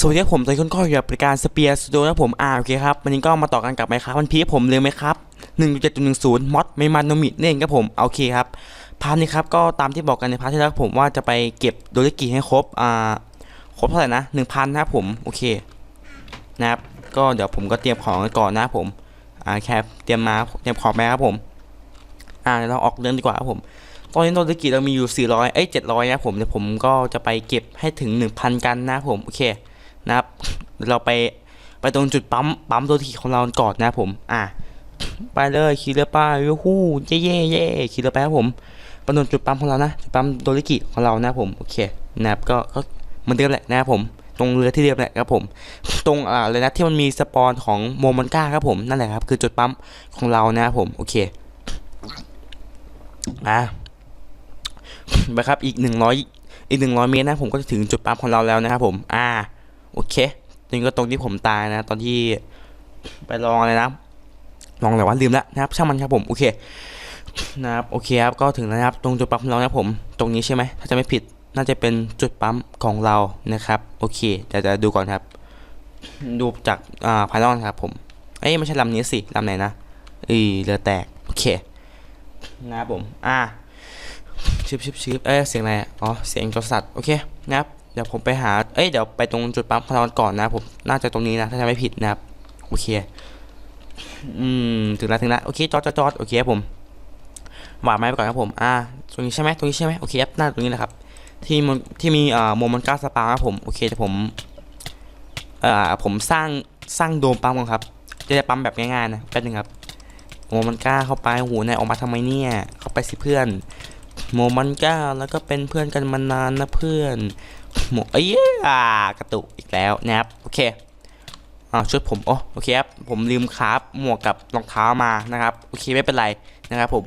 สวัสดีครับผมตอนนี้คุณก็อยู่กับบริการสเปียร์สตูดิโอนะผมอ่าโอเคครับวันนี้ก็มาต่อกันกับไหมครับวันพีผมเลยไหมครับ1.7.10มอดไม่มันโนมิเน่นครับผมโอเคครับพาร์ทนี้ครับก็ตามที่บอกกันในพาร์ทที่แล้วผมว่าจะไปเก็บโดริกิให้ครบอ่าครบเท่าไหร่นะ1,000นะครับผมโอเคนะครับก็เดี๋ยวผมก็เตรียมของก่อนนะครับผมอ่าแค่เตรียมมาเตรียมของมาครับผมอ่าเราออกเรื่องดีกว่าครับผมตอนนี้โดริกิเรามีอยู่400เอ้ย700นะครับผมเดี๋ยวผมก็จะไปเก็บให้ถึง 1,000 กันนะครับผมโอเค นะครับ เราไปไปตรงจุดปั๊มปั๊มโดริกิของเราก่อนนะผม อะไปเลยขี่เรือไปยูฮู้เย่เย่เย่ขี่เรือไปครับผมไปตรงจุดปั๊มของเรานะจุดปั๊มโดริกิของเรานะผมโอเคนะครับก็ก็เหมือนเดิมแหละนะครับผมตรงเรือที่เดิมแหละครับผม ตรงอ่าเลยนะที่มันมีสปอนของโมมันก้าครับผมนั่นแหละครับคือจุดปั๊มของเรานะครับผมโอเคอะไปครับอีก100อีก100เมตรนะผมก็จะถึงจุดปั๊มของเราแล้วนะครับผม อ่า โอเคนี่ก็ตรงที่ผมตายนะ ตอนที่ไปลองอะไรนะ ลองอะไรวะลืมแล้วนะครับ ช่างมันครับผม โอเค นะครับ โอเคครับ ก็ถึงแล้วนะครับ ตรงจุดปั๊มของเรานะครับผม ตรงนี้ใช่ไหม ถ้าจะไม่ผิด น่าจะเป็นจุดปั๊มของเรา นะครับ โอเคเดี๋ยวจะดูก่อนครับ ดูจากอ่าภายนอกนะครับผม เอ้ยไม่ใช่ลำนี้สิ ลำไหนนะอ้ยเรือแตก โอเค นะครับผม อ่าชิบชิบชิบเอ้ยเสียงอะไรอะอ๋อ เสียงจรสัตว์โอเค นะครับ เดี๋ยวผมไปหา เอ้ย เดี๋ยวไปตรงจุดปั๊มพลังก่อนนะผม น่าจะตรงนี้นะ ถ้าจะไม่ผิดนะครับ โอเค อืม ถึงแล้วถึงแล้ว โอเค จอดจอดจอดโอเคครับผมวางไม้ไปก่อนครับผม อ่า ตรงนี้ใช่ไหมตรงนี้ใช่ไหมโอเคครับหน้าตรงนี้นะครับ ที่มันที่มีอ่าโมมันก้าสปาครับผม โอเคแต่ผมอ่าผมสร้าง สร้างโดมปั๊มก่อนครับ จะได้ปั๊มแบบง่ายๆนะ แป๊บนึงครับ โมมันก้าเข้าไป โอ้โห นายออกมาทำไมเนี่ย เข้าไปสิเพื่อน โมมันก้า แล้วก็เป็นเพื่อนกันมานานนะเพื่อน โมเอ้ยกระตุกอีกแล้วนะครับโอเคอ่าชุดผมโอ้โอเคครับผมลืมคราฟหมวกกับรองเท้ามานะครับโอเคไม่เป็นไรนะครับ ผม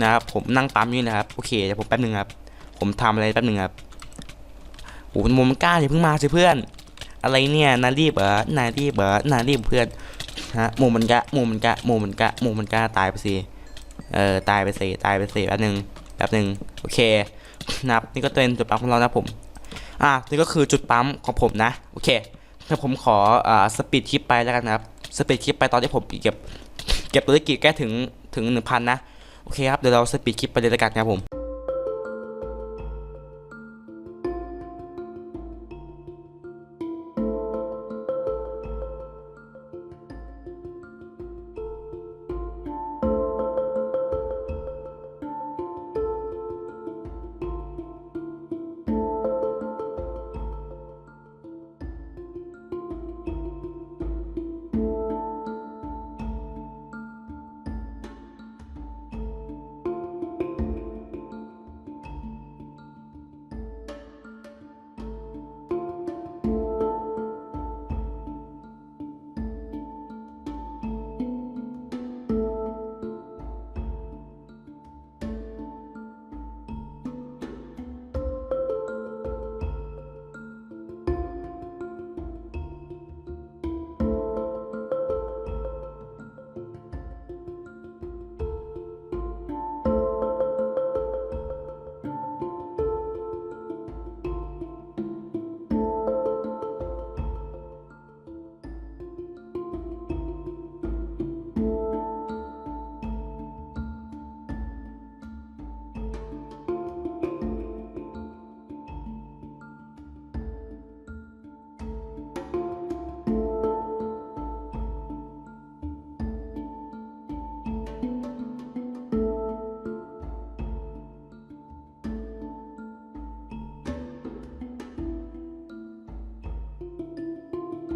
นะครับผมนั่งปั๊มอยู่นะครับโอเคเดี๋ยวผมแป๊บหนึงครับ ผมทำอะไรแป๊บหนึงครับโอ้โหโมมันก้าอย่าเพิ่งมาสิเพื่อน อะไรเนี่ยนารีบเหรอนารีบเหรอนารีบเพื่อนฮะโมมันกะโมมันกะโมมันกะโมมันกะตายไปสิเออตายไปสิตายไปสิแป๊บหนึงแป๊บหนึ่งโอเคนะครับนี่ก็เป็นจุดปั๊มของเรานะผม อะนี่ก็คือจุดปั๊มของผมนะ โอเคถ้าผมขออ่าสปีดคลิปไปแล้วกันนะครับสปีดคลิปไปตอนที่ผมเก็บเก็บตัวเลขกี่แก้ถึงถึงหนึ่งพันนะ โอเคครับ เดี๋ยวเราสปีดคลิปไปเลยแล้วกันครับผม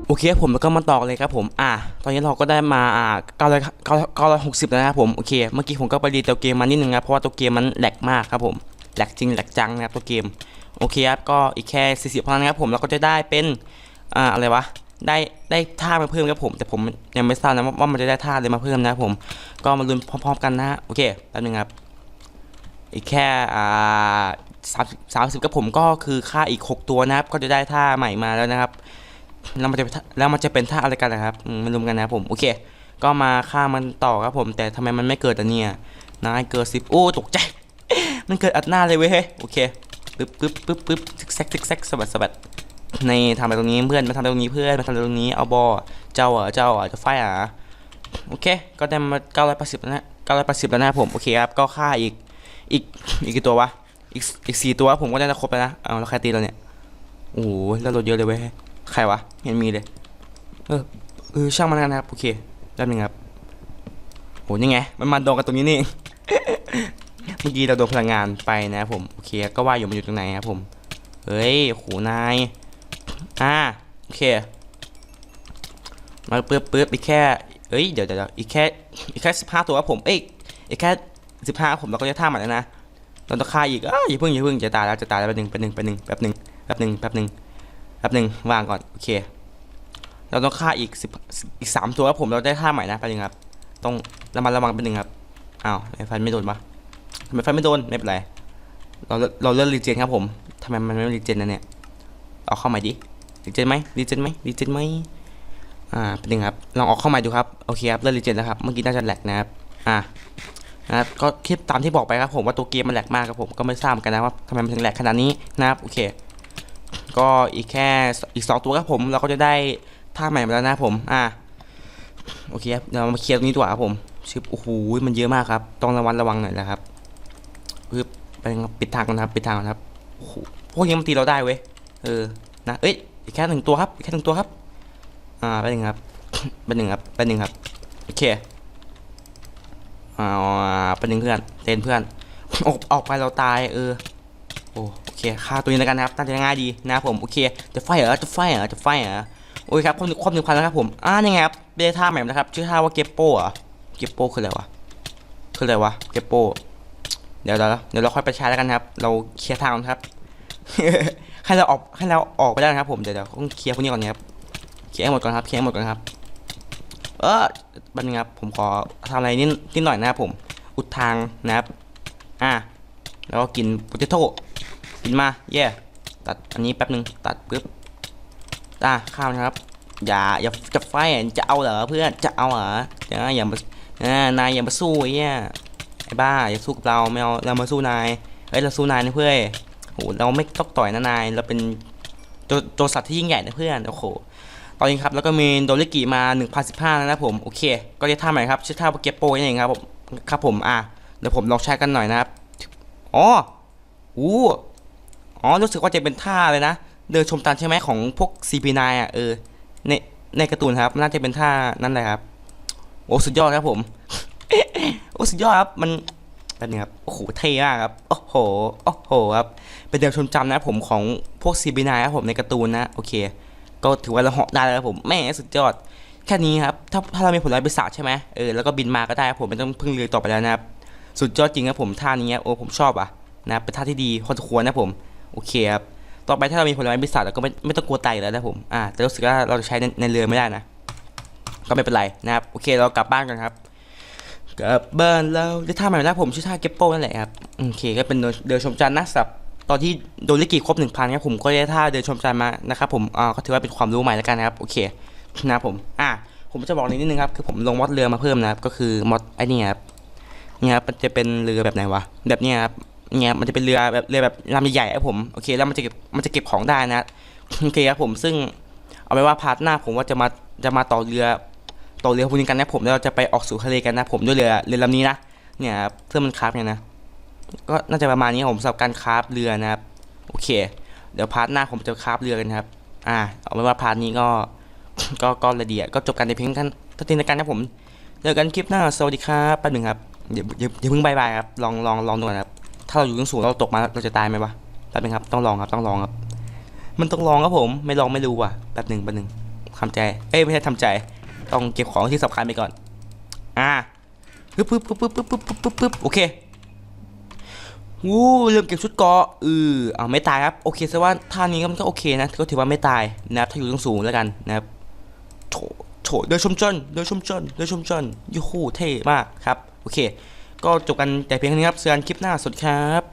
โอเคครับผมแล้วก็มาต่อเลยครับผมอ่าตอนนี้เราก็ได้มาอ่าเก้าร้อยเก้าเก้าร้อยหกสิบแล้วนะครับผมโอเคเมื่อกี้ผมก็ไปรีตัวเกมมานิดนึงนะเพราะว่าตัวเกมมันแหลกมากครับผมแหลกจริงแหลกจังนะครับตัวเกมโอเคครับก็อีกแค่สี่สิบเท่านั้นะครับผมเราก็จะได้เป็นอ่าอะไรวะได้ได้ท่ามาเพิ่มครับผม แต่ผมยังไม่ทราบนะว่ามันจะได้ท่าอะไรมาเพิ่มนะครับผมก็มาลุ้นพร้อมๆกันนะฮะโอเคแป๊บนึงครับอีกแค่อ่าสามสามสิบกับผมก็คือค่าอีกหกตัวนะครับ ก็จะได้ท่าใหม่มาแล้วนะครับ แล้วมันจะแล้วมันจะเป็นท่าอะไรกันนะครับมันรวมกันนะผมโอเค ก็มาฆ่ามันต่อครับผม แต่ทำไมมันไม่เกิดอันเนี่ยนายเกิดสิบโอ้ตกใจ มันเกิดอัดหน้าเลยเว้ยเฮ้โอเคปึ๊บปึ๊บปึ๊บปึ๊บทึกแซกทึกแซกสะบัดสะบัดในทำอะไรตรงนี้เพื่อนมาทำไรตรงนี้เพื่อนมาทำไรตรงนี้เอาบอเจ้าเหรอเจ้าเหรอจะไฟเหรอโอเค ก็ได้มา980แปดสิบแล้วนะ980แปดสิบแล้วนะผมโอเคครับก็ค่าอีกอีกอีกกี่ตัววะอีกอีกสี่ตัวผมก็ได้จะครบแล้วนะเอาแล้วใครตีเราเนี่ยโอ้โหแล้วราเยอะเลยเว้ย ใครวะเห็นมีเลย เออเออช่างมันนะครับโอเคแป๊บนึงครับโหนี่ไง มันมาโดนกันตรงนี้นี่เมื่อกี้เราโดนพลังงานไปนะผมโอเคก็ว่าอยู่มันอยู่ตรงไหนครับผมเฮ้ยโหนายอ่าโอเคมาเปึ๊บปึ๊บอีกแค่เอ้ยเดี๋ยวเดี๋ยวอีกแค่อีกแค่สิบห้าตัวครับผมเอ้ยอีกแค่สิบห้าผมเราก็จะท่าใหม่แล้วนะเราต้องฆ่าอีกอ้าอย่าเพิ่งอย่าเพิ่งจะตายแล้วจะตายแล้วแป๊บหนึงแป๊บหนึงแป๊บหนึงแป๊บหนึงแป๊บหนึงแป๊บนึง ป๊บหนึ่งวางก่อน โอเค เราต้องฆ่าอีกสิบอีกสามตัวครับผมเราได้ท่าใหม่นะแป๊บหนึงครับ ต้องระมัดระวังแป๊บหนึงครับอ้าวไฟันไม่โดนปะทำไมฟันไม่โดนไม่เป็นไรเราเราเลือกรีเจนครับผมทำไมมันไม่รีเจนนะเนี่ยเอาเข้าใหม่ดิรีเจนไหมรีเจนไหมรีเจนไหมอ่าเป็นยังครับลองออกเข้าใหม่ดูครับโอเคครับเริ่มรีเจนแล้วครับเมื่อกี้น่าจะแหลกนะครับอ่านะครับก็คลิปตามที่บอกไปครับผมว่าตัวเกมมันแหลกมากครับผมก็ไม่ทราบกันนะว่าทำไมมันถึงแหลกขนาดนี้นะครับโอเค ก็อีกแค่อีกสองตัวครับผม เราก็จะได้ท่าใหม่มาแล้วนะผม อ่าโอเคครับเดี๋ยวเรามาเคลียร์ตรงนี้ดีกว่าครับผมชิบโอ้โหมันเยอะมากครับ ต้องระวัดระวังหน่อยนะครับปึ๊บไปครับปิดทางก่อนครับปิดทางก่อนครับโอ้โหพวกนี้มันตีเราได้เว้ยเออนะเอ้ยอีกแค่หนึ่งตัวครับอีกแค่หนึ่งตัวครับ อ่าไปหนึ่งครับไปหนึ่งครับไปหนึ่งครับโอเคอ่าไปหนึ่งเพื่อนเต้นเพื่อนออกออกไปเราตายเออโอ้ เคฆ่าตัวนี้แล้วกันนะครับน่าจะง่ายดีนะผมโอเคจะไฟเหรอจะไฟเหรอจะไฟเหรอโอ้ยครับครบหนึ่งครบหนึ่งพันแล้วครับผมอ่ายังไงครับได้ท่าใหม่นะครับชื่อท่าว่าเก็บโป้เหรอเก็บโป้คืออะไรวะคืออะไรวะเก็บโป้เดี๋ยวเดี๋ยวเดี๋ยวเราค่อยไปใช้แล้วกันครับ เราเคลียร์ทางก่อนครับให้เราออกให้เราออกไปได้นะครับผมเดี๋ยวเดี๋ยวต้องเคลียร์พวกนี้ก่อนนะครับเคลียร์หมดก่อนครับเคลียร์หมดก่อนครับ เออบันงครับผมขอทำอะไรนิดนิดหน่อยนะครับผม อุดทางนะครับ อะแล้วก็กินโปเตโต้ินมาเย่ตัดอันนี้แป๊บนึงตัดปึ๊บอะข้าวนะครับ อย่าอย่าจะไฟจะเอาเหรอเพื่อนจะเอาเหรออย่าอย่ามาอ่านายอย่ามาสู้ไอ้เนี่ยไอ้บ้าอย่าสู้กับเราไม่เอาเรามาสู้นายเฮ้ยเราสู้นายนะเพื่อนโหเราไม่ต้องต่อยนะนายเราเป็นตัวตัวสัตว์ที่ยิ่งใหญ่นะเพื่อนโอ้โหตอนนี้ครับแล้วก็มีโดริกิมา 1015แล้วนะผมโอเค ก็จะท่าใหม่ครับชื่อท่าว่าเก็บโปนั่นเองครับผมครับผมอะเดี๋ยวผมลองใช้กันหน่อยนะครับอ๋ออู้ อ๋อ รู้สึกว่าจะเป็นท่าเลยนะ เดินชมตันใช่ไหมของพวก CP9 อะ เออ ใน ในการ์ตูนครับ น่าจะเป็นท่านั่นแหละครับ โอ้สุดยอดครับผม โอ้สุดยอดครับ มันแป๊บนึงครับ โอ้โห เท่มากครับ โอ้โห โอ้โหครับ เป็นเดิมชมจำนะผมของพวก CB9 ครับผมในการ์ตูนนะ โอเค ก็ถือว่าเราเหาะได้แล้วครับผม แม่สุดยอด แค่นี้ครับ ถ้าถ้าเรามีผลไม้ปีศาจใช่ไหมเออ แล้วก็บินมาก็ได้ครับผม ไม่ต้องพึ่งเรือต่อไปแล้วนะครับ สุดยอดจริงครับผม ท่านี้โอ้ผมชอบอะนะเป็นท่าที่ดีพอสมควรนะผม โอเคครับต่อไปถ้าเรามีผลไม้ปีศาจเราก็ไม่ไม่ต้องกลัวตายแล้วนะผมอ่าแต่รู้สึกว่าเราจะใช้ในในเรือไม่ได้นะ ก็ไม่เป็นไรนะครับโอเคเรากลับบ้านกันครับกลับบ้านเราได้ท่าใหม่แล้วผมชื่อท่าเก็บโป้นั่นแหละครับโอเคก็เป็นเดินชมจันทร์นะสับตอนที่โดนลิกิครบหนึ่งพันครับผมก็ได้ท่าเดินชมจันทร์มานะครับผมอ่าก็ถือว่าเป็นความรู้ใหม่แล้วกันนะครับโอเคนะผมอะผมจะบอกนิดนึงครับคือผมลงมอดเรือมาเพิ่มนะครับก็คือมอดไอ้นี่ครับนี่ครับมันจะเป็นเรือแบบไหนวะแบบนี้ครับ เนี่ยมันจะเป็นเรือแบบเรือแบบลำใหญ่ๆครับผมโอเคแล้วมันจะเก็บมันจะเก็บของได้นะโอเคครับผมซึ่งเอาไว้ว่าพาร์ทหน้าผมว่าจะมาจะมาต่อเรือต่อเรือพวกนี้กันนะผมแล้วเราจะไปออกสู่ทะเลกันนะผมด้วยเรือเรือลำนี้นะเนี่ยครับเพื่อมันคราฟเนี่ยนะก็น่าจะประมาณนี้ครับผมสำหรับการคราฟเรือนะครับโอเค เดี๋ยวพาร์ทหน้าผมจะคราฟเรือกันครับอ่าเอาไว้ว่าพาร์ทนี้ก็ก็ก็ละเดียก็จบกันในเพียงท่านท่านทีในการนะผมเจอกันคลิปหน้าสวัสดีครับแป๊บหนึ่งครับเดี๋ยวเดี๋ยวเดี๋ยวเพิ่งบายบายครับลองลองลองดูก่อนครับาเราอยู่สูงเราตกมาเราจะตายไหมวะแป๊บนึงครับต้องลองครับต้องลองครับ มันต้องลองครับผมไม่ลองไม่รู้ว่ะแป๊บหนึ่งแป๊บหนึ่งทำใจ เอ้ยไม่ใช่ทำใจ ต้องเก็บของที่สำคัญไปก่อน อ่าปึ๊บปึ๊บปึ๊บปึ๊บปึ๊บปึ๊บปึ๊บปึ๊บโอเควู้เริ่มเก็บชุดเกาะเออเอาไม่ตายครับโอเคซะว่าท่านี้ก็มันก็โอเคนะก็ถือว่าไม่ตายนะครับถ้าอยู่ตรงสูงแล้วกันนะครับโถโถเดินชมจนเดินชมจนเดินชมจนยูฮูเท่มากครับโอเค ก็จบกันแต่เพียงเท่านี้ครับเจอกันคลิปหน้าสวัสดีครับ